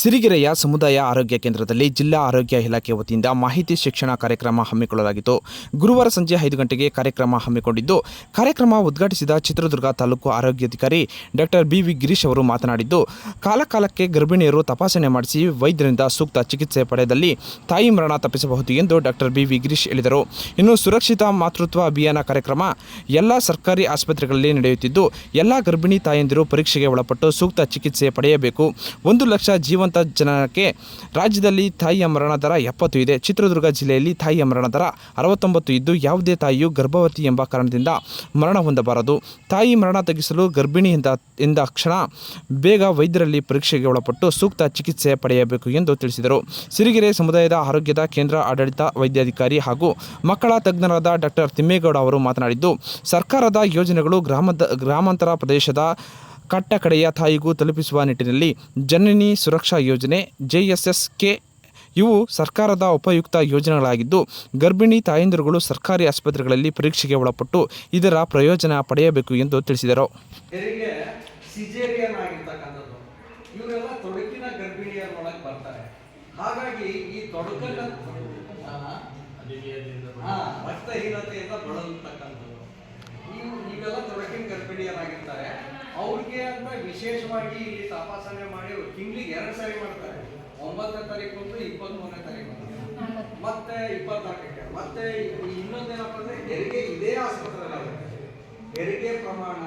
ಸಿರಿಗೆರೆಯ ಸಮುದಾಯ ಆರೋಗ್ಯ ಕೇಂದ್ರದಲ್ಲಿ ಜಿಲ್ಲಾ ಆರೋಗ್ಯ ಇಲಾಖೆ ವತಿಯಿಂದ ಮಾಹಿತಿ ಶಿಕ್ಷಣ ಕಾರ್ಯಕ್ರಮ ಹಮ್ಮಿಕೊಳ್ಳಲಾಗಿತ್ತು. ಗುರುವಾರ ಸಂಜೆ ಐದು ಗಂಟೆಗೆ ಕಾರ್ಯಕ್ರಮ ಹಮ್ಮಿಕೊಂಡಿದ್ದು, ಕಾರ್ಯಕ್ರಮ ಉದ್ಘಾಟಿಸಿದ ಚಿತ್ರದುರ್ಗ ತಾಲೂಕು ಆರೋಗ್ಯಾಧಿಕಾರಿ ಡಾಕ್ಟರ್ ಬಿ ವಿ ಗಿರೀಶ್ ಅವರು ಮಾತನಾಡಿದ್ದು, ಕಾಲಕಾಲಕ್ಕೆ ಗರ್ಭಿಣಿಯರು ತಪಾಸಣೆ ಮಾಡಿಸಿ ವೈದ್ಯರಿಂದ ಸೂಕ್ತ ಚಿಕಿತ್ಸೆ ಪಡೆದಲ್ಲಿ ತಾಯಿ ಮರಣ ತಪ್ಪಿಸಬಹುದು ಎಂದು ಡಾಕ್ಟರ್ ಬಿ ವಿ ಗಿರೀಶ್ ಹೇಳಿದರು. ಇನ್ನು ಸುರಕ್ಷಿತ ಮಾತೃತ್ವ ಅಭಿಯಾನ ಕಾರ್ಯಕ್ರಮ ಎಲ್ಲ ಸರ್ಕಾರಿ ಆಸ್ಪತ್ರೆಗಳಲ್ಲಿ ನಡೆಯುತ್ತಿದ್ದು, ಎಲ್ಲ ಗರ್ಭಿಣಿ ತಾಯಂದಿರು ಪರೀಕ್ಷೆಗೆ ಒಳಪಟ್ಟು ಸೂಕ್ತ ಚಿಕಿತ್ಸೆ ಪಡೆಯಬೇಕು. ಒಂದು ಲಕ್ಷ ಜೀವಂತ ಜನಕ್ಕೆ ರಾಜ್ಯದಲ್ಲಿ ತಾಯಿಯ ಮರಣ ದರ ಎಪ್ಪತ್ತು ಇದೆ. ಚಿತ್ರದುರ್ಗ ಜಿಲ್ಲೆಯಲ್ಲಿ ತಾಯಿಯ ಮರಣ ದರ ಅರವತ್ತೊಂಬತ್ತು ಇದ್ದು ಯಾವುದೇ ತಾಯಿಯು ಗರ್ಭವತಿ ಎಂಬ ಕಾರಣದಿಂದ ಮರಣ ಹೊಂದಬಾರದು. ತಾಯಿ ಮರಣ ತಗ್ಗಿಸಲು ಗರ್ಭಿಣಿಯಿಂದ ಎಂದ ಕ್ಷಣ ಬೇಗ ವೈದ್ಯರಲ್ಲಿ ಪರೀಕ್ಷೆಗೆ ಒಳಪಟ್ಟು ಸೂಕ್ತ ಚಿಕಿತ್ಸೆ ಪಡೆಯಬೇಕು ಎಂದು ತಿಳಿಸಿದರು. ಸಿರಿಗೆರೆ ಸಮುದಾಯದ ಆರೋಗ್ಯದ ಕೇಂದ್ರ ಆಡಳಿತ ವೈದ್ಯಾಧಿಕಾರಿ ಹಾಗೂ ಮಕ್ಕಳ ತಜ್ಞರಾದ ಡಾಕ್ಟರ್ ತಿಮ್ಮೇಗೌಡ ಅವರು ಮಾತನಾಡಿದ್ದು, ಸರ್ಕಾರದ ಯೋಜನೆಗಳು ಗ್ರಾಮದ, ಗ್ರಾಮಾಂತರ ಪ್ರದೇಶದ ಕಟ್ಟ ಕಡೆಯ ತಾಯಿಗೂ ತಲುಪಿಸುವ ನಿಟ್ಟಿನಲ್ಲಿ ಜನನಿ ಸುರಕ್ಷಾ ಯೋಜನೆ ಜೆಎಸ್ಎಸ್ಕೆ ಇವು ಸರ್ಕಾರದ ಉಪಯುಕ್ತ ಯೋಜನೆಗಳಾಗಿದ್ದು, ಗರ್ಭಿಣಿ ತಾಯಂದಿರುಗಳು ಸರ್ಕಾರಿ ಆಸ್ಪತ್ರೆಗಳಲ್ಲಿ ಪರೀಕ್ಷೆಗೆ ಒಳಪಟ್ಟು ಇದರ ಪ್ರಯೋಜನ ಪಡೆಯಬೇಕು ಎಂದು ತಿಳಿಸಿದರು. ಹಾಗಾಗಿ ಈ ಇವೆಲ್ಲ ತೊಡಕಿನ ಗರ್ಭಿಣಿಯರಾಗಿರ್ತಾರೆ. ಅವ್ರಿಗೆ ಅಂತ ವಿಶೇಷವಾಗಿ ಇಲ್ಲಿ ತಪಾಸಣೆ ಮಾಡಿ ತಿಂಗಳಿಗೆ ಎರಡು ಸಾರಿ ಮಾಡ್ತಾರೆ. ಒಂಬತ್ತನೇ ತಾರೀಕು ಇಪ್ಪತ್ತ್ ಮೂರನೇ ತಾರೀಕು. ಮತ್ತೆ ಇಪ್ಪತ್ನಾಲ್ಕಕ್ಕೆ ಮತ್ತೆ ಇನ್ನೊಂದೇನಪ್ಪ ಅಂದ್ರೆ ಹೆರಿಗೆ ಇದೇ ಆಸ್ಪತ್ರೆ ಹೆರಿಗೆ ಪ್ರಮಾಣ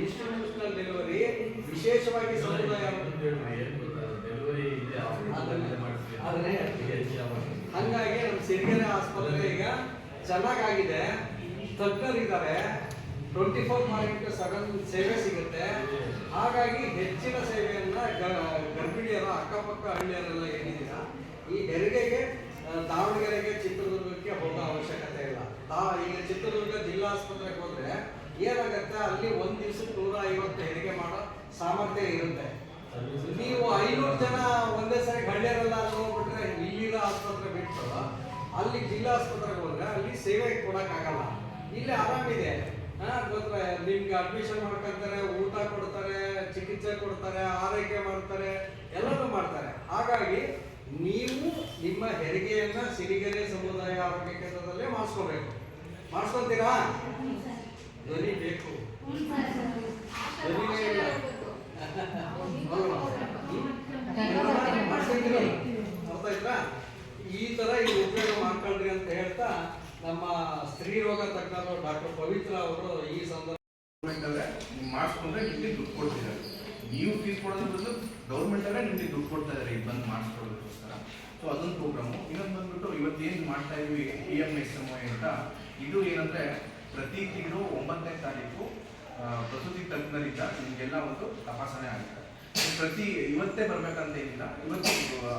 ಇನ್ಸ್ಟಿಟ್ಯೂಷನಲ್ ಡೆಲಿವರಿ ವಿಶೇಷವಾಗಿ ಸಮುದಾಯ ಹಂಗಾಗಿ ನಮ್ಮ ಸಿರಿಗೆರೆ ಆಸ್ಪತ್ರೆ ಈಗ ಚೆನ್ನಾಗಾಗಿದೆ. ತಜ್ಞರಿದ್ದಾರೆ. ಟ್ವೆಂಟಿ ಫೋರ್ ಮಾರ್ಕೆಟ್ ಸಡನ್ ಸೇವೆ ಸಿಗುತ್ತೆ. ಹಾಗಾಗಿ ಹೆಚ್ಚಿನ ಸೇವೆಯನ್ನ ಗರ್ಭಿಣಿಯರ, ಅಕ್ಕಪಕ್ಕ ಹಳ್ಳಿಯರೆಲ್ಲ ಏನಿದೆಯಾ ಈ ಹೆರಿಗೆಗೆ ದಾವಣಗೆರೆಗೆ ಚಿತ್ರದುರ್ಗಕ್ಕೆ ಹೋಗೋ ಅವಶ್ಯಕತೆ ಇಲ್ಲ. ತಾ, ಈಗ ಚಿತ್ರದುರ್ಗ ಜಿಲ್ಲಾ ಆಸ್ಪತ್ರೆಗೆ ಹೋದ್ರೆ ಏನಾಗತ್ತೆ, ಅಲ್ಲಿ ಒಂದ್ ದಿವಸಕ್ಕೆ ನೂರ ಐವತ್ತು ಹೆರಿಗೆ ಮಾಡೋ ಸಾಮರ್ಥ್ಯ ಇರುತ್ತೆ. ನೀವು ಐನೂರು ಜನ ಒಂದೇ ಸರಿ ಹಳ್ಳಿಯರೆಲ್ಲ ಹೋಗ್ಬಿಟ್ರೆ ಇಲ್ಲಿರೋ ಆಸ್ಪತ್ರೆ ಬಿಟ್ಟು, ಅಲ್ಲಿ ಜಿಲ್ಲಾ ಆಸ್ಪತ್ರೆಗೆ ಹೋದ್ರೆ ಅಲ್ಲಿ ಸೇವೆ ಕೊಡಕ್ಕಾಗಲ್ಲ. ಇಲ್ಲಿ ಆರಾಮಿದೆ. ನಿಮ್ಗೆ ಅಡ್ಮಿಷನ್ ಮಾಡ್ಕೊಂತಾರೆ, ಊಟ ಕೊಡ್ತಾರೆ, ಚಿಕಿತ್ಸೆ ಕೊಡ್ತಾರೆ, ಆರೈಕೆ ಮಾಡ್ತಾರೆ, ಎಲ್ಲನೂ ಮಾಡ್ತಾರೆ. ಹಾಗಾಗಿ ನೀವು ನಿಮ್ಮ ಹೆರಿಗೆಯನ್ನ ಸಿರಿಗೆರೆ ಸಮುದಾಯ ಆರೋಗ್ಯ ಕೇಂದ್ರದಲ್ಲೇ ಮಾಡಿಸ್ಕೋಬೇಕು. ಮಾಡಿಸ್ಕೊಂತೀರಾ ಧ್ವನಿ ಬೇಕು ಧ್ವನಿನೇ ಇಲ್ಲ ಅಲ್ವಾ? ಹ್ಮ್? ಮಾಡ್ಕೊಂತೀರಾ? ಅರ್ಥ ಆಯ್ತಾ ಈ ತರ ಈ ಉಪಯೋಗ ಮಾಡ್ಕೊಳ್ರಿ ಅಂತ ಹೇಳ್ತಾ ನಮ್ಮ ಸ್ತ್ರೀ ರೋಗ ಡಾಕ್ಟರ್ ಪವಿತ್ರ ಅವರು ಈ ಸಂದರ್ಭ ನೀವು ಮಾಡಿಸ್ಕೊಂಡ್ರೆ ನಿಮಗೆ ದುಡ್ಡು ಕೊಡ್ತಿದ್ದಾರೆ. ನೀವು ಫೀಸ್ ಕೊಡೋದ್ರ ಬದಲು ಗೌರ್ಮೆಂಟ್ ಅಲ್ಲೇ ನಿಮಗೆ ದುಡ್ಡು ಕೊಡ್ತಾ ಇದ್ದಾರೆ ಇದು ಬಂದು ಮಾಡಿಸ್ಕೊಳ್ಳೋದಕ್ಕೋಸ್ಕರ. ಸೊ ಅದೊಂದು ಪ್ರೋಗ್ರಾಮು ಇನ್ನೊಂದು ಬಂದ್ಬಿಟ್ಟು ಇವತ್ತೇನು ಮಾಡ್ತಾ ಇದ್ವಿ ಇ ಎಂ ಎಸ್ ಎಂ ಅಂತ ಇದು ಏನಂದರೆ ಪ್ರತಿ ತಿಂಗಳು ಒಂಬತ್ತನೇ ತಾರೀಕು ಪ್ರಸೂತಿ ತಜ್ಞರಿಂದ ನಿಮಗೆಲ್ಲ ಒಂದು ತಪಾಸಣೆ ಆಗುತ್ತೆ. ಪ್ರತಿ ಇವತ್ತೇ ಬರ್ಬೇಕಂತ ಏನಿಲ್ಲ. ಇವತ್ತು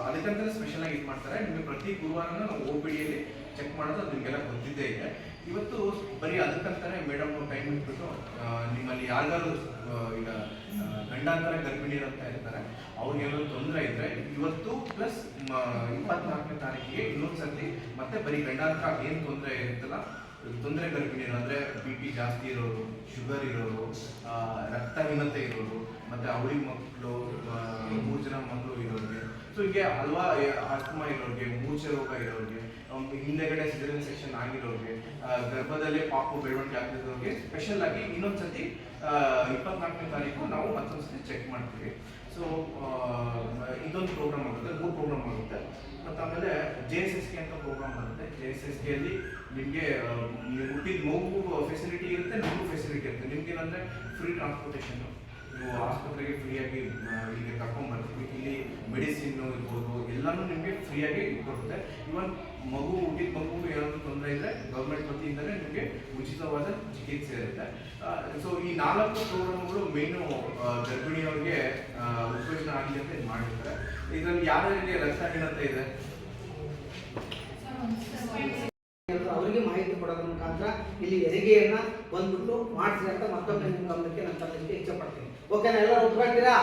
ಅದಕ್ಕಂತಲೇ ಸ್ಪೆಷಲಾಗಿ ಇದು ಮಾಡ್ತಾರೆ. ನಿಮಗೆ ಪ್ರತಿ ಗುರುವಾರನೂ ನಾವು ಓ ಪಿ ಡಿಯಲ್ಲಿ ಚೆಕ್ ಮಾಡೋದು ನಿಮಗೆಲ್ಲ ಗೊತ್ತಿದ್ದೇ ಇದೆ. ಇವತ್ತು ಬರೀ ಅದಕ್ಕಂತಾನೆ ಮೇಡಮ್ ಟೈಮ್ ಇಟ್ಬಿಟ್ಟು ನಿಮ್ಮಲ್ಲಿ ಯಾರಿಗಾದ್ರು ಈಗ ಗಂಡಾಂತರ ಗರ್ಭಿಣಿಯರು ಅಂತ ಇರ್ತಾರೆ ಅವ್ರಿಗೇನಾದ್ರು ತೊಂದರೆ ಇದ್ರೆ ಇವತ್ತು ಪ್ಲಸ್ ಇಪ್ಪತ್ನಾಲ್ಕನೇ ತಾರೀಕಿಗೆ ಇನ್ನೊಂದ್ಸರ್ತಿ ಮತ್ತೆ ಬರೀ ಗಂಡಾಂತರ ಏನು ತೊಂದರೆ ಇರುತ್ತಲ್ಲ, ತೊಂದರೆ ಗರ್ಭಿಣಿಯರು ಅಂದ್ರೆ ಬಿ ಪಿ ಜಾಸ್ತಿ ಇರೋರು ಶುಗರ್ ಇರೋರು ರಕ್ತಹೀನತೆ ಇರೋರು, ಮತ್ತೆ ಅವಳಿ ಮಕ್ಕಳು ಮೂರು ಜನ ಮಕ್ಕಳು ಇರೋರಿಗೆ ಸೊ ಹೀಗೆ ಹಲ್ವಾ ಆಸ್ತಮಾ ಇರೋರಿಗೆ, ಮೂರ್ಛೆ ರೋಗ ಇರೋರಿಗೆ ಹಿಂದೆಗಡೆ ಸಿಜರಿನ್ ಸೆಕ್ಷನ್ ಆಗಿರೋರಿಗೆ ಗರ್ಭದಲ್ಲೇ ಪಾಪು ಬೆಳವಣಿಗೆ ಆಗ್ತಿರೋರಿಗೆ ಸ್ಪೆಷಲ್ ಆಗಿ ಇನ್ನೊಂದ್ಸತಿ ಇಪ್ಪತ್ನಾಲ್ಕನೇ ತಾರೀಕು ನಾವು ಮತ್ತೊಂದ್ಸತಿ ಚೆಕ್ ಮಾಡ್ತೀವಿ. ಸೊ ಇದೊಂದು ಪ್ರೋಗ್ರಾಮ್ ಆಗುತ್ತೆ, ಮೂರು ಪ್ರೋಗ್ರಾಮ್ ಆಗುತ್ತೆ. ಮತ್ತು ಆಮೇಲೆ ಜೆ ಎಸ್ ಎಸ್ ಕೆ ಅಂತ ಪ್ರೋಗ್ರಾಮ್ ಬರುತ್ತೆ ಜೆ ಎಸ್ ಎಸ್ ಕೆಯಲ್ಲಿ ನಿಮಗೆ ಹುಟ್ಟಿದ ಮಗು ಫೆಸಿಲಿಟಿ ಇರುತ್ತೆ ನಿಮಗೂ ಫೆಸಿಲಿಟಿ ಇರುತ್ತೆ. ನಿಮ್ಗೆ ಏನಂದರೆ ಫ್ರೀ ಟ್ರಾನ್ಸ್ಪೋರ್ಟೇಷನ್ ನೀವು ಆಸ್ಪತ್ರೆಗೆ ಫ್ರೀಯಾಗಿ ಕರ್ಕೊಂಡ್ಬರ್ತೀವಿ ಇಲ್ಲಿ ಮೆಡಿಸಿನ್ನು ಇರ್ಬೋದು, ಎಲ್ಲನೂ ನಿಮಗೆ ಫ್ರೀಯಾಗಿ ಕೊಡುತ್ತೆ. ಇವನ್ ಮಗು ಹುಟ್ಟಿದ ಮಗು ಏನಾದರೂ ತೊಂದರೆ ಇದ್ದರೆ ಗೌರ್ಮೆಂಟ್ ವತಿಯಿಂದಲೇ ನಿಮಗೆ ಉಚಿತವಾದ ಚಿಕಿತ್ಸೆ ಇರುತ್ತೆ. ಸೊ ಈ ನಾಲ್ಕು ಪ್ರೋಗ್ರಾಮ್ಗಳು ಮೇನು ಗರ್ಭಿಣಿಯವರಿಗೆ ಉಪಯೋಗ ಆಗಲಿ ಅಂತ ಇದು ಮಾಡಿರ್ತಾರೆ. ಇದರಲ್ಲಿ ಯಾರ್ಯಾರಿಗೆ ರಕ್ತಹೀನತೆ ಇದೆ? ಅವರಿಗೆ ಮಾಹಿತಿ ಕೊಡೋದ್ರ ಮುಖಾಂತರ ಇಲ್ಲಿ ಹೆರಿಗೆಯನ್ನ ಬಂದ್ಬಿಟ್ಟು ಮಾಡಿಸಿ ಅಂತ ಮತ್ತೊಮ್ಮೆ ನಿಮ್ಮ ಗಮನಕ್ಕೆ ನಾನು ತರಲಿಕ್ಕೆ ಇಚ್ಛೆ ಪಡ್ತೀನಿ. ಓಕೆನಾ ಎಲ್ಲ ಒಪ್ಕೊಳ್ತೀರಾ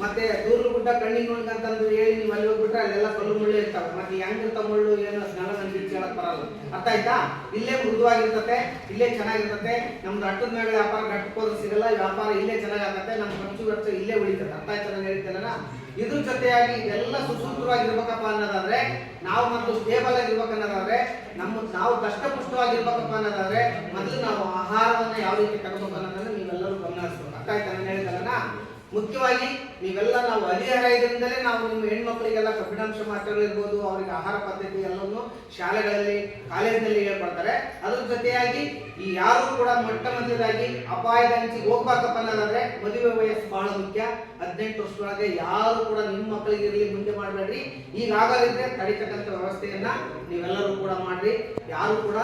ಮತ್ತೆ ದೂರ ಗುಡ್ಡ ಕಣ್ಣಿಗೆ ನೋಡ್ಕಂತಂದು ಹೇಳಿ, ನೀವು ಅಲ್ಲಿ ಹೋಗ್ಬಿಟ್ರೆ ಅಲ್ಲೆಲ್ಲ ಕಲ್ಲು ಮುಳ್ಳು ಇರ್ತಾವೆ. ಮತ್ತೆ ಹೆಂಗ್ ಮುಳ್ಳು ಏನು ಸ್ನಾನ ನಂಗೆ ಹೇಳಕ್ ಬರಲ್ಲ. ಅರ್ಥ ಆಯ್ತಾ? ಇಲ್ಲೇ ಮೃದುವಾಗಿರ್ತತೆ, ಇಲ್ಲೇ ಚೆನ್ನಾಗಿರ್ತತೆ. ನಮ್ದು ಅಟ್ಟದ ಮೇಲೆ ವ್ಯಾಪಾರ ಗಟ್ಟಕೋದ್ರೆ ಸಿಗಲ್ಲ, ವ್ಯಾಪಾರ ಇಲ್ಲೇ ಚೆನ್ನಾಗಾಗತ್ತೆ. ನಮ್ಮ ಖರ್ಚು ಖರ್ಚು ಇಲ್ಲೇ ಉಳಿತದೆ. ಅರ್ಥ ಆಯ್ತಾ ನಾನು ಹೇಳ್ತೇನಲ್ಲ ಇದ್ರ ಜೊತೆಯಾಗಿ ಇದೆಲ್ಲ ಸುಸೂತ್ರವಾಗಿರ್ಬೇಕಪ್ಪ ಅನ್ನೋದಾದ್ರೆ, ನಾವು ಮೊದಲು ಸ್ಟೇಬಲ್ ಆಗಿರ್ಬೇಕು ಅನ್ನೋದಾದ್ರೆ ನಮ್ಮ ನಾವು ದಷ್ಟಪುಷ್ಟವಾಗಿರ್ಬೇಕಪ್ಪ ಅನ್ನೋದಾದ್ರೆ, ಮೊದಲು ನಾವು ಆಹಾರವನ್ನ ಯಾವ ರೀತಿ ತಗೋಬೇಕು ಅನ್ನೋದನ್ನ ನೀವೆಲ್ಲರೂ ಗಮನಿಸ್ಬೇಕು. ಅರ್ಥ ಆಯ್ತಾ ನಾನು ಹೇಳಿದಲ್ಲ ಮುಖ್ಯವಾಗಿ ನೀವೆಲ್ಲ ನಾವು ಹದಿಹರೆಯದಿಂದಲೇ ನಾವು ನಿಮ್ಮ ಹೆಣ್ಮಕ್ಳಿಗೆಲ್ಲ ಕಬ್ಬಿಣಾಂಶ ಮಾತ್ರೆಗಳಿರ್ಬೋದು ಅವರಿಗೆ ಆಹಾರ ಪದ್ಧತಿ ಎಲ್ಲವನ್ನು ಶಾಲೆಗಳಲ್ಲಿ, ಕಾಲೇಜಿನಲ್ಲಿ ಹೇಳ್ಕೊಡ್ತಾರೆ. ಅದ್ರ ಜೊತೆಯಾಗಿ ಈ ಯಾರು ಕೂಡ ಮೊಟ್ಟ ಮೊದಲಾಗಿ ಅಪಾಯದ ಅಂಚಿಗೆ ಹೋಗ್ಬೇಕಪ್ಪ ಅನ್ನೋದಾದ್ರೆ ಮದುವೆ ವಯಸ್ಸು ಬಹಳ ಮುಖ್ಯ. ಹದಿನೆಂಟು ವರ್ಷದೊಳಗೆ ಯಾರು ಕೂಡ ನಿಮ್ಮ ಮಕ್ಕಳಿಗೆ ಇರಲಿ ಮುಂದೆ ಮಾಡಬೇಡ್ರಿ. ಈಗಾಗಲಿದ್ರೆ ತಡಿತಕ್ಕಂಥ ವ್ಯವಸ್ಥೆಯನ್ನ ನೀವೆಲ್ಲರೂ ಕೂಡ ಮಾಡ್ರಿ. ಯಾರು ಕೂಡ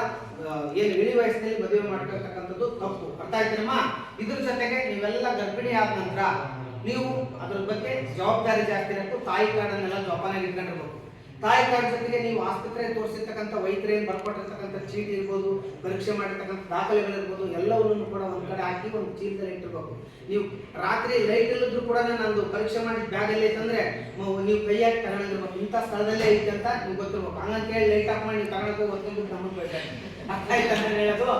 ಏನು ಇಳಿ ವಯಸ್ಸಿನಲ್ಲಿ ಮದುವೆ ಮಾಡ್ಕೊಳ್ತಕ್ಕಂಥದ್ದು ತಪ್ಪು. ಅರ್ಥ ಇದ್ರ ಜೊತೆಗೆ ನೀವೆಲ್ಲ ಗರ್ಭಿಣಿ ಆದ ನಂತರ ನೀವು ಅದ್ರ ಬಗ್ಗೆ ಜವಾಬ್ದಾರಿ ಜಾಸ್ತಿ ಇರಬೇಕು. ತಾಯಿ ಕಾರ್ಡನ್ನೆಲ್ಲ ಜೋಪಾನಾಗಿ ಇಟ್ಕೊಂಡಿರ್ಬೇಕು. ತಾಯಿ ಕಾರ್ಡ್ ಜೊತೆಗೆ ನೀವು ಆಸ್ಪತ್ರೆ ತೋರಿಸಿರ್ತಕ್ಕಂಥ ವೈದ್ಯರೇನು ಬರ್ಕೊಟ್ಟಿರ್ತಕ್ಕಂಥ ಚೀಟಿ ಇರ್ಬೋದು, ಪರೀಕ್ಷೆ ಮಾಡಿರ್ತಕ್ಕಂಥ ದಾಖಲೆಗಳಿರ್ಬೋದು, ಎಲ್ಲವನ್ನೂ ಕೂಡ ಒಂದು ಕಡೆ ಹಾಕಿ ಒಂದು ಚೀಲದಲ್ಲಿ ಇಟ್ಟಿರ್ಬೇಕು. ನೀವು ರಾತ್ರಿ ಲೈಟ್ ಇಲ್ಲದ್ರು ಕೂಡ ನಾನು ಪರೀಕ್ಷೆ ಮಾಡಿ ಬ್ಯಾಗಲ್ಲಿ ಐತಂದ್ರೆ ನೀವು ನೀವು ಹಾಕಿ ತಗೊಂಡಿರ್ಬೇಕು ಇಂಥ ಸ್ಥಳದಲ್ಲೇ ಐತೆ ಅಂತ ನಿಮ್ಗೆ ಗೊತ್ತಿರ್ಬೇಕು. ಹಂಗಂತ ಹೇಳಿ ಲೈಟ್ ಹಾಕಿ ಮಾಡಿ ನೀವು ತಗೊಂಡು ಹೊತ್ಕೊಂಡ್ಬಿಟ್ಟು ನಮಗೆ ಅರ್ಥ ಆಯ್ತು ಅಂತ ಹೇಳೋದು?